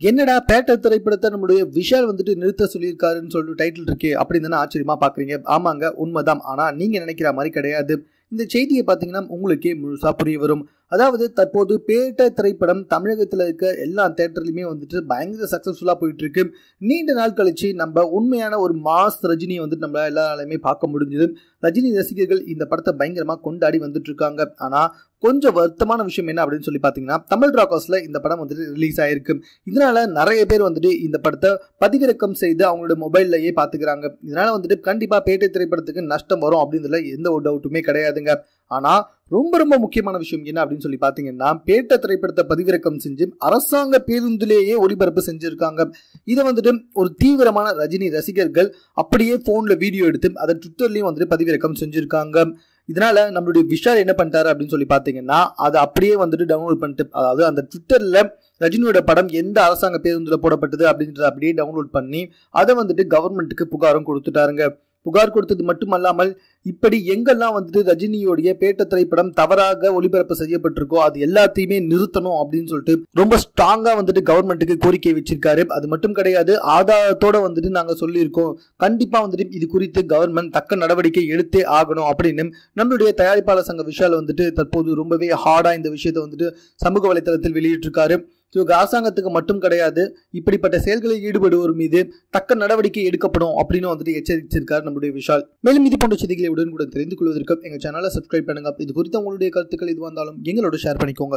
என்னடா பேட்டர் திரைப்படத்தை நம்முடைய விஷால் வந்துட்டு நிறுத்த சொல்லியிருக்காருன்னு சொல்லிட்டு டைட்டில் இருக்கே அப்படின்னு தானே ஆச்சரியமா பாக்குறீங்க. ஆமாங்க உண்மைதான். ஆனா நீங்க நினைக்கிற மாதிரி கிடையாது. இந்த செய்தியை பார்த்தீங்கன்னா உங்களுக்கே முழுசா புரிய வரும். அதாவது தற்போது பேட்ட திரைப்படம் தமிழகத்தில் இருக்க எல்லா தேட்டர்லையுமே வந்துட்டு பயங்கர சக்ஸஸ்ஃபுல்லாக போயிட்டு இருக்கு நீண்ட நாள் கழிச்சு நம்ம உண்மையான ஒரு மாஸ் ரஜினியை வந்துட்டு நம்ம எல்லாராலையுமே பார்க்க முடிஞ்சது. ரஜினி ரசிகர்கள் இந்த படத்தை பயங்கரமாக கொண்டாடி வந்துட்டு இருக்காங்க. ஆனால் கொஞ்சம் வருத்தமான விஷயம் என்ன அப்படின்னு சொல்லி பார்த்தீங்கன்னா தமிழ் ராக்கர்ஸில் இந்த படம் வந்துட்டு ரிலீஸ் ஆயிருக்கு. இதனால நிறைய பேர் வந்துட்டு இந்த படத்தை பதிவிறக்கம் செய்து அவங்களோட மொபைல்லையே பார்த்துக்கிறாங்க. இதனால வந்துட்டு கண்டிப்பாக பேட்டை திரைப்படத்துக்கு நஷ்டம் வரும் அப்படின்றதுல எந்த ஒரு டவுட்டுமே கிடையாதுங்க. ஆனால் ரொம்ப ரொம்ப முக்கியமான விஷயம் என்ன அப்படின்னு சொல்லி பார்த்தீங்கன்னா பேட்ட திரைப்படத்தை பதிவிறக்கம் செஞ்சு அரசாங்க பேருந்திலேயே ஒளிபரப்பு செஞ்சுருக்காங்க. இதை வந்துட்டு ஒரு தீவிரமான ரஜினி ரசிகர்கள் அப்படியே ஃபோனில் வீடியோ எடுத்து அதை ட்விட்டர்லேயும் வந்துட்டு பதிவிறக்கம் செஞ்சுருக்காங்க. இதனால நம்மளுடைய விஷால் என்ன பண்ணிட்டாரு அப்படின்னு சொல்லி பாத்தீங்கன்னா அதை அப்படியே வந்துட்டு டவுன்லோட் பண்ணிட்டு அதாவது அந்த ட்விட்டர்ல ரஜினியோட படம் எந்த அரசாங்க பேருந்துல போடப்பட்டது அப்படின்றத அப்படியே டவுன்லோட் பண்ணி அதை வந்துட்டு கவர்மெண்ட்டுக்கு புகாரும் கொடுத்துட்டாருங்க. புகார் கொடுத்தது மட்டுமல்லாமல் இப்படி எங்கெல்லாம் வந்துட்டு ரஜினியோடைய பேட்ட திரைப்படம் தவறாக ஒளிபரப்பு செய்யப்பட்டிருக்கோ அது எல்லாத்தையுமே நிறுத்தணும் அப்படின்னு சொல்லிட்டு ரொம்ப ஸ்ட்ராங்கா வந்துட்டு கவர்மெண்ட்டுக்கு கோரிக்கை வச்சிருக்காரு. அது மட்டும் கிடையாது ஆதாரத்தோட வந்துட்டு நாங்க சொல்லியிருக்கோம். கண்டிப்பா வந்துட்டு இது குறித்து கவர்மெண்ட் தக்க நடவடிக்கை எடுத்தே ஆகணும் அப்படின்னு நம்மளுடைய தயாரிப்பாளர் சங்க விஷால் வந்துட்டு தற்போது ரொம்பவே ஹார்டா இந்த விஷயத்தை வந்துட்டு சமூக வலைதளத்தில் வெளியிட்டிருக்காரு. இவங்க அரசாங்கத்துக்கு மட்டும் கிடையாது இப்படிப்பட்ட செயல்களில் ஈடுபடுவோர் மீது தக்க நடவடிக்கை எடுக்கப்படும் அப்படின்னு வந்துட்டு எச்சரித்திருக்கார் நம்முடைய விஷால். மேலும் இது போன்ற செய்திகளை உடனுக்குடன் தெரிந்து கொள்வதற்கு எங்கள் சேனலை சப்ஸ்கிரைப் பண்ணுங்க. இது குறித்த உங்களுடைய கருத்துக்கள் இது வந்தாலும் எங்களோட ஷேர் பண்ணிக்கோங்க.